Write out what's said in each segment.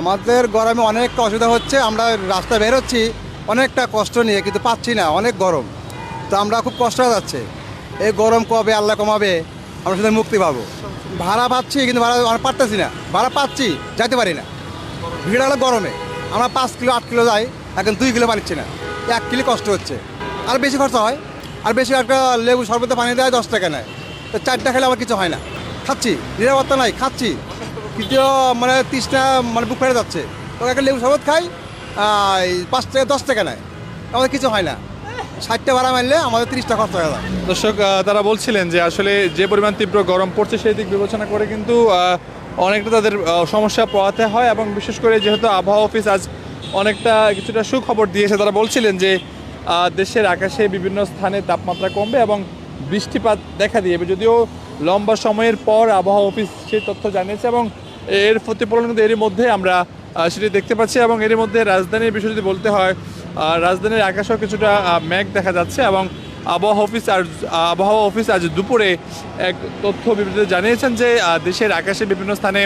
আমাদের গরমে অনেকটা অসুবিধা হচ্ছে, আমরা রাস্তায় বেরোচ্ছি অনেকটা কষ্ট নিয়ে, কিন্তু পাচ্ছি না, অনেক গরম। তো আমরা খুব কষ্ট হয়ে যাচ্ছে। এই গরম কবে, আল্লাহ কমাবে, আমরা সেটা মুক্তি পাবো। ভাড়া পাচ্ছি, কিন্তু ভাড়া আমরা পারতেছি না। ভাড়া পাচ্ছি, যাইতে পারি না। ভিড় হলো গরমে। আমরা পাঁচ কিলো, আট কিলো যাই, এখন দুই কিলো পাচ্ছি না। এক কিলো কষ্ট হচ্ছে। আর বেশি খরচা হয়। আর বেশি একটা লেবু শরবতে পানি দেয়, দশ টাকা নেয়। তো চারটা খেলে আমার কিছু হয় না। খাচ্ছি, নিরাপত্তা নাই, খাচ্ছি। কিন্তু মানে তিরিশটা মানে বুক ফেটে যাচ্ছে। তো একটা লেবু শরবত খাই পাঁচ টাকা, দশ টাকা নেয়। আমাদের কিছু হয় না। ষাটটা ভাড়া মারলে আমাদের তিরিশটা খরচ হয়ে যায়। দর্শক তারা বলছিলেন যে আসলে যে পরিমাণ তীব্র গরম পড়ছে সেই দিক বিবেচনা করে কিন্তু অনেকটা তাদের সমস্যা পোহাতে হয় এবং বিশেষ করে যেহেতু আবহাওয়া অফিস আজ অনেকটা কিছুটা সুখবর দিয়েছে, তারা বলছিলেন যে দেশের আকাশে বিভিন্ন স্থানে তাপমাত্রা কমবে এবং বৃষ্টিপাত দেখা দিবে যদিও লম্বা সময়ের পর আবহাওয়া অফিস সেই তথ্য জানিয়েছে এবং এর প্রতিফলন কিন্তু এরই মধ্যে আমরা সেটি দেখতে পাচ্ছি এবং এরই মধ্যে রাজধানীর বিষয় যদি বলতে হয় রাজধানীর আকাশেও কিছুটা মেঘ দেখা যাচ্ছে এবং আবহাওয়া অফিস আর আবহাওয়া অফিস আজ দুপুরে এক তথ্য বিবৃতিতে জানিয়েছেন যে দেশের আকাশে বিভিন্ন স্থানে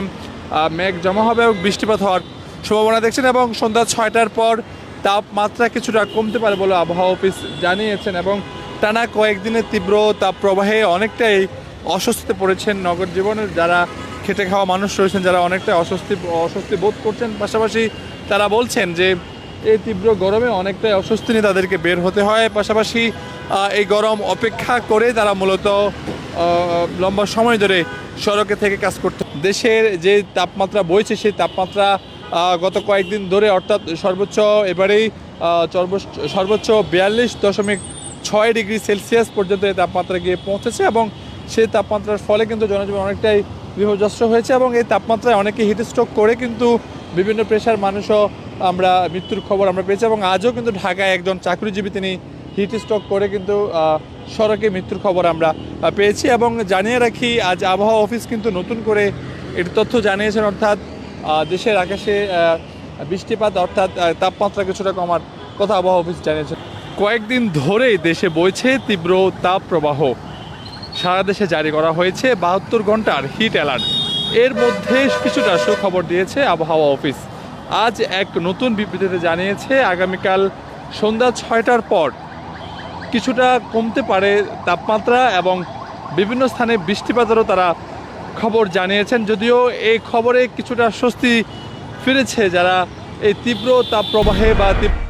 মেঘ জমা হবে এবং বৃষ্টিপাত হওয়ার সম্ভাবনা দেখছেন এবং সন্ধ্যা ছয়টার পর তাপমাত্রা কিছুটা কমতে পারে বলে আবহাওয়া অফিস জানিয়েছেন এবং টানা কয়েকদিনের তীব্র তাপ প্রবাহে অনেকটাই অস্বস্তিতে পড়েছেন নগর জীবনের যারা খেটে খাওয়া মানুষ রয়েছেন, যারা অনেকটা অস্বস্তি অস্বস্তি বোধ করছেন, পাশাপাশি তারা বলছেন যে এই তীব্র গরমে অনেকটাই অস্বস্তি নিয়ে তাদেরকে বের হতে হয়। পাশাপাশি এই গরম অপেক্ষা করে তারা মূলত লম্বা সময় ধরে সড়কে থেকে কাজ করতে দেশের যে তাপমাত্রা বইছে, সেই তাপমাত্রা গত কয়েকদিন ধরে অর্থাৎ সর্বোচ্চ এবারেই সর্বোচ্চ- বিয়াল্লিশ দশমিক ছয় ডিগ্রি সেলসিয়াস পর্যন্ত তাপমাত্রা গিয়ে পৌঁছেছে এবং সেই তাপমাত্রার ফলে কিন্তু জনজীবন অনেকটাই বিপর্যস্ত হয়েছে এবং এই তাপমাত্রায় অনেকে হিট স্ট্রোক করে কিন্তু বিভিন্ন পেশার মানুষও আমরা মৃত্যুর খবর আমরা পেয়েছি এবং আজও কিন্তু ঢাকায় একজন চাকরিজীবী তিনি হিট স্ট্রোক করে কিন্তু সড়কে মৃত্যুর খবর আমরা পেয়েছি এবং জানিয়ে রাখি, আজ আবহাওয়া অফিস কিন্তু নতুন করে এর তথ্য জানিয়েছেন অর্থাৎ দেশের আকাশে বৃষ্টিপাত অর্থাৎ তাপমাত্রা কিছুটা কমার কথা আবহাওয়া অফিস জানিয়েছে। কয়েকদিন ধরেই দেশে বইছে তীব্র তাপ প্রবাহ সারা দেশে জারি করা হয়েছে বাহাত্তর ঘণ্টার হিট অ্যালার্ট। এর মধ্যে কিছুটা সুখবর দিয়েছে আবহাওয়া অফিস। আজ এক নতুন বিবৃতিতে জানিয়েছে আগামীকাল সন্ধ্যা ছয়টার পর কিছুটা কমতে পারে তাপমাত্রা এবং বিভিন্ন স্থানে বৃষ্টিপাতেরও তারা খবর জানিয়েছেন। যদিও এই খবরে কিছুটা স্বস্তি ফিরেছে যারা এই তীব্র তাপ প্রবাহে বা তীব্র